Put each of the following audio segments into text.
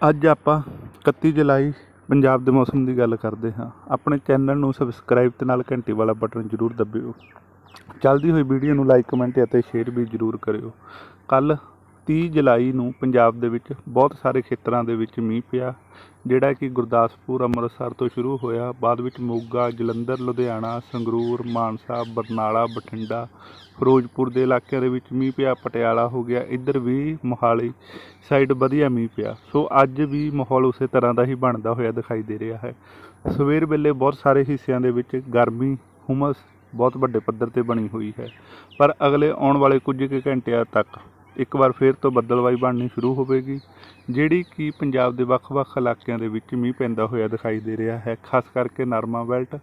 ਅੱਜ ਆਪਾਂ 31 ਜੁਲਾਈ ਪੰਜਾਬ ਦੇ ਮੌਸਮ ਦੀ ਗੱਲ ਕਰਦੇ ਹਾਂ। ਆਪਣੇ ਚੈਨਲ ਨੂੰ ਸਬਸਕ੍ਰਾਈਬ ਤੇ ਨਾਲ ਘੰਟੀ ਵਾਲਾ ਬਟਨ ਜ਼ਰੂਰ ਦਬਿਓ। ਚੱਲਦੀ ਹੋਈ ਵੀਡੀਓ ਨੂੰ ਲਾਈਕ ਕਮੈਂਟ ਅਤੇ ਸ਼ੇਅਰ ਵੀ ਜ਼ਰੂਰ ਕਰਿਓ। ਕੱਲ 30 ਜੁਲਾਈ ਨੂੰ ਪੰਜਾਬ ਦੇ ਵਿੱਚ ਬਹੁਤ ਸਾਰੇ ਖੇਤਰਾਂ ਦੇ ਵਿੱਚ ਮੀਂਹ ਪਿਆ, ਜਿਹੜਾ ਕਿ ਗੁਰਦਾਸਪੁਰ, ਅੰਮ੍ਰਿਤਸਰ ਤੋਂ ਸ਼ੁਰੂ ਹੋਇਆ। ਬਾਅਦ ਵਿੱਚ ਮੋਗਾ, ਜਲੰਧਰ, ਲੁਧਿਆਣਾ, ਸੰਗਰੂਰ, ਮਾਨਸਾ, ਬਰਨਾਲਾ, ਬਠਿੰਡਾ, ਫਿਰੋਜ਼ਪੁਰ ਦੇ ਇਲਾਕਿਆਂ ਦੇ ਵਿੱਚ ਮੀਂਹ ਪਿਆ, ਪਟਿਆਲਾ ਹੋ ਗਿਆ। ਇੱਧਰ ਵੀ ਮੋਹਾਲੀ ਸਾਈਡ ਵਧੀਆ ਮੀਂਹ ਪਿਆ। ਸੋ ਅੱਜ ਵੀ ਮਾਹੌਲ ਉਸੇ ਤਰ੍ਹਾਂ ਦਾ ਹੀ ਬਣਦਾ ਹੋਇਆ ਦਿਖਾਈ ਦੇ ਰਿਹਾ ਹੈ। ਸਵੇਰ ਵੇਲੇ ਬਹੁਤ ਸਾਰੇ ਹਿੱਸਿਆਂ ਦੇ ਵਿੱਚ ਗਰਮੀ, ਹੁਮਸ ਬਹੁਤ ਵੱਡੇ ਪੱਧਰ ਤੇ ਬਣੀ ਹੋਈ ਹੈ। ਪਰ ਅਗਲੇ ਆਉਣ ਵਾਲੇ ਕੁਝ ਕੁ ਘੰਟਿਆਂ ਤੱਕ ਇੱਕ ਵਾਰ ਫੇਰ ਤੋਂ ਬੱਦਲਵਾਈ ਬਣਨੀ ਸ਼ੁਰੂ ਹੋਵੇਗੀ। ਜਿਹੜੀ ਕਿ ਪੰਜਾਬ ਦੇ ਵੱਖ-ਵੱਖ ਇਲਾਕਿਆਂ ਦੇ ਵਿੱਚ ਮੀਂਹ ਪੈਂਦਾ ਹੋਇਆ ਦਿਖਾਈ ਦੇ ਰਿਹਾ ਹੈ। ਖਾਸ ਕਰਕੇ ਨਰਮਾ ਬੈਲਟ,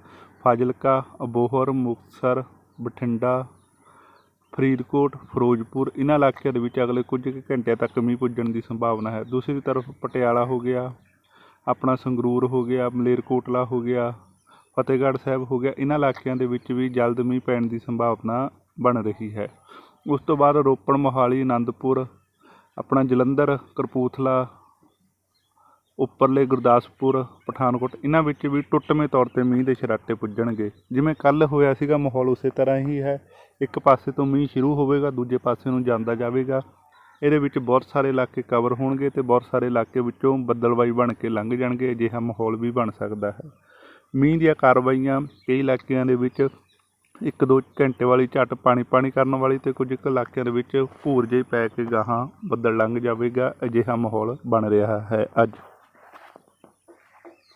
ਫਾਜ਼ਿਲਕਾ, ਅਬੋਹਰ, ਮੁਕਤਸਰ, ਬਠਿੰਡਾ, ਫਰੀਦਕੋਟ, ਫਿਰੋਜ਼ਪੁਰ ਇਹਨਾਂ ਇਲਾਕਿਆਂ ਦੇ ਵਿੱਚ ਅਗਲੇ ਕੁਝ ਕੁ ਘੰਟਿਆਂ ਤੱਕ ਮੀਂਹ ਪੁੱਜਣ ਦੀ ਸੰਭਾਵਨਾ ਹੈ। ਦੂਸਰੀ ਤਰਫ ਪਟਿਆਲਾ ਹੋ ਗਿਆ, ਆਪਣਾ ਸੰਗਰੂਰ ਹੋ ਗਿਆ, ਮਲੇਰਕੋਟਲਾ ਹੋ ਗਿਆ, ਫਤਿਹਗੜ੍ਹ ਸਾਹਿਬ ਹੋ ਗਿਆ। ਇਹਨਾਂ ਇਲਾਕਿਆਂ ਦੇ ਵਿੱਚ ਵੀ ਜਲਦ ਮੀਂਹ ਪੈਣ ਦੀ ਸੰਭਾਵਨਾ ਬਣ ਰਹੀ ਹੈ। ਉਸ ਤੋਂ ਬਾਅਦ ਰੋਪੜ, ਮੋਹਾਲੀ, ਅਨੰਦਪੁਰ, ਆਪਣਾ ਜਲੰਧਰ ਕਰਪੂਥਲਾ ਉੱਪਰਲੇ ਗੁਰਦਾਸਪੁਰ, ਪਠਾਨਕੋਟ, ਇਹਨਾਂ ਵਿੱਚ ਵੀ ਟੁੱਟਵੇਂ ਤੌਰ ਤੇ ਮੀਂਹ ਦੇ ਛਰਾਟੇ ਪੁੱਜਣਗੇ। ਜਿਵੇਂ ਕੱਲ ਹੋਇਆ ਸੀਗਾ, ਮਾਹੌਲ ਉਸੇ ਤਰ੍ਹਾਂ ਹੀ ਹੈ। ਇੱਕ ਪਾਸੇ ਤੋਂ ਮੀਂਹ ਸ਼ੁਰੂ ਹੋਵੇਗਾ, ਦੂਜੇ ਪਾਸੇ ਨੂੰ ਜਾਂਦਾ ਜਾਵੇਗਾ। ਇਹਦੇ ਵਿੱਚ ਬਹੁਤ ਸਾਰੇ ਇਲਾਕੇ ਕਵਰ ਹੋਣਗੇ ਤੇ ਬਹੁਤ ਸਾਰੇ ਇਲਾਕੇ ਵਿੱਚੋਂ ਬੱਦਲਵਾਈ ਬਣ ਕੇ ਲੰਘ ਜਾਣਗੇ, ਅਜਿਹਾ ਮਾਹੌਲ ਵੀ ਬਣ ਸਕਦਾ ਹੈ। ਮੀਂਹ ਦੀਆਂ ਕਾਰਵਾਈਆਂ ਕਈ ਇਲਾਕਿਆਂ ਦੇ ਵਿੱਚ ਇੱਕ ਦੋ ਘੰਟੇ ਵਾਲੀ ਝੱਟ ਪਾਣੀ ਪਾਣੀ ਕਰਨ ਵਾਲੀ ਤੇ ਕੁਝ ਕੁ ਇਲਾਕਿਆਂ ਦੇ ਵਿੱਚ ਭੂਰ ਜਿਹੀ ਪੈ ਕੇ ਗਾਹਾਂ ਬੱਦਲ ਲੰਘ ਜਾਵੇਗਾ, ਅਜਿਹਾ ਮਾਹੌਲ ਬਣ ਰਿਹਾ ਹੈ ਅੱਜ।